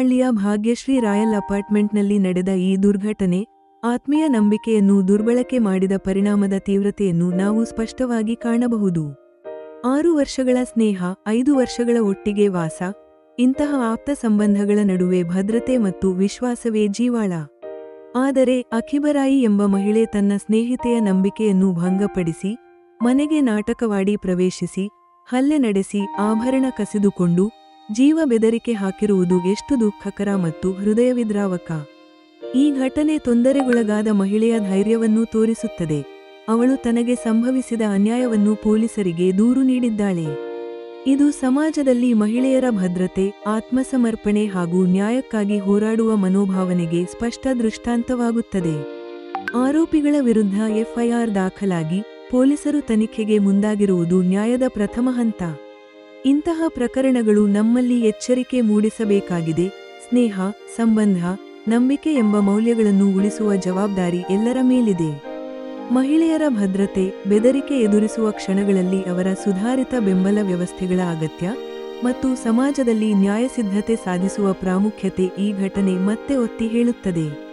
ಹುಬ್ಬಳ್ಳಿಯ ಭಾಗ್ಯಶ್ರೀ ರಾಯಲ್ ಅಪಾರ್ಟ್ಮೆಂಟ್ನಲ್ಲಿ ನಡೆದ ಈ ದುರ್ಘಟನೆ, ಆತ್ಮೀಯ ನಂಬಿಕೆಯನ್ನು ದುರ್ಬಳಕೆ ಮಾಡಿದ ಪರಿಣಾಮದ ತೀವ್ರತೆಯನ್ನು ನಾವು ಸ್ಪಷ್ಟವಾಗಿ ಕಾಣಬಹುದು. ಆರು ವರ್ಷಗಳ ಸ್ನೇಹ, ಐದು ವರ್ಷಗಳ ಒಟ್ಟಿಗೆ ವಾಸ, ಇಂತಹ ಆಪ್ತ ಸಂಬಂಧಗಳ ನಡುವೆ ಭದ್ರತೆ ಮತ್ತು ವಿಶ್ವಾಸವೇ ಜೀವಾಳ. ಆದರೆ ಅಖಿಬರಾಯಿ ಎಂಬ ಮಹಿಳೆ ತನ್ನ ಸ್ನೇಹಿತೆಯ ನಂಬಿಕೆಯನ್ನು ಭಂಗಪಡಿಸಿ, ಮನೆಗೆ ನಾಟಕವಾಡಿ ಪ್ರವೇಶಿಸಿ, ಹಲ್ಲೆ ನಡೆಸಿ, ಆಭರಣ ಕಸಿದುಕೊಂಡು ಜೀವ ಬೆದರಿಕೆ ಹಾಕಿರುವುದು ಎಷ್ಟು ದುಃಖಕರ ಮತ್ತು ಹೃದಯವಿದ್ರಾವಕ. ಈ ಘಟನೆ ತೊಂದರೆಗೊಳಗಾದ ಮಹಿಳೆಯ ಧೈರ್ಯವನ್ನು ತೋರಿಸುತ್ತದೆ. ಅವಳು ತನಗೆ ಸಂಭವಿಸಿದ ಅನ್ಯಾಯವನ್ನು ಪೊಲೀಸರಿಗೆ ದೂರು ನೀಡಿದ್ದಾಳೆ. ಇದು ಸಮಾಜದಲ್ಲಿ ಮಹಿಳೆಯರ ಭದ್ರತೆ, ಆತ್ಮಸಮರ್ಪಣೆ ಹಾಗೂ ನ್ಯಾಯಕ್ಕಾಗಿ ಹೋರಾಡುವ ಮನೋಭಾವನೆಗೆ ಸ್ಪಷ್ಟ ದೃಷ್ಟಾಂತವಾಗುತ್ತದೆ. ಆರೋಪಿಗಳ ವಿರುದ್ಧ ಎಫ್ಐಆರ್ ದಾಖಲಾಗಿ ಪೊಲೀಸರು ತನಿಖೆಗೆ ಮುಂದಾಗಿರುವುದು ನ್ಯಾಯದ ಪ್ರಥಮ ಹಂತ. ಇಂತಹ ಪ್ರಕರಣಗಳು ನಮ್ಮಲ್ಲಿ ಎಚ್ಚರಿಕೆ ಮೂಡಿಸಬೇಕಾಗಿದೆ. ಸ್ನೇಹ, ಸಂಬಂಧ, ನಂಬಿಕೆ ಎಂಬ ಮೌಲ್ಯಗಳನ್ನು ಉಳಿಸುವ ಜವಾಬ್ದಾರಿ ಎಲ್ಲರ ಮೇಲಿದೆ. ಮಹಿಳೆಯರ ಭದ್ರತೆ, ಬೆದರಿಕೆ ಎದುರಿಸುವ ಕ್ಷಣಗಳಲ್ಲಿ ಅವರ ಸುಧಾರಿತ ಬೆಂಬಲ ವ್ಯವಸ್ಥೆಗಳ ಅಗತ್ಯ ಮತ್ತು ಸಮಾಜದಲ್ಲಿ ನ್ಯಾಯಸಿದ್ಧತೆ ಸಾಧಿಸುವ ಪ್ರಾಮುಖ್ಯತೆ ಈ ಘಟನೆ ಮತ್ತೆ ಒತ್ತಿ ಹೇಳುತ್ತದೆ.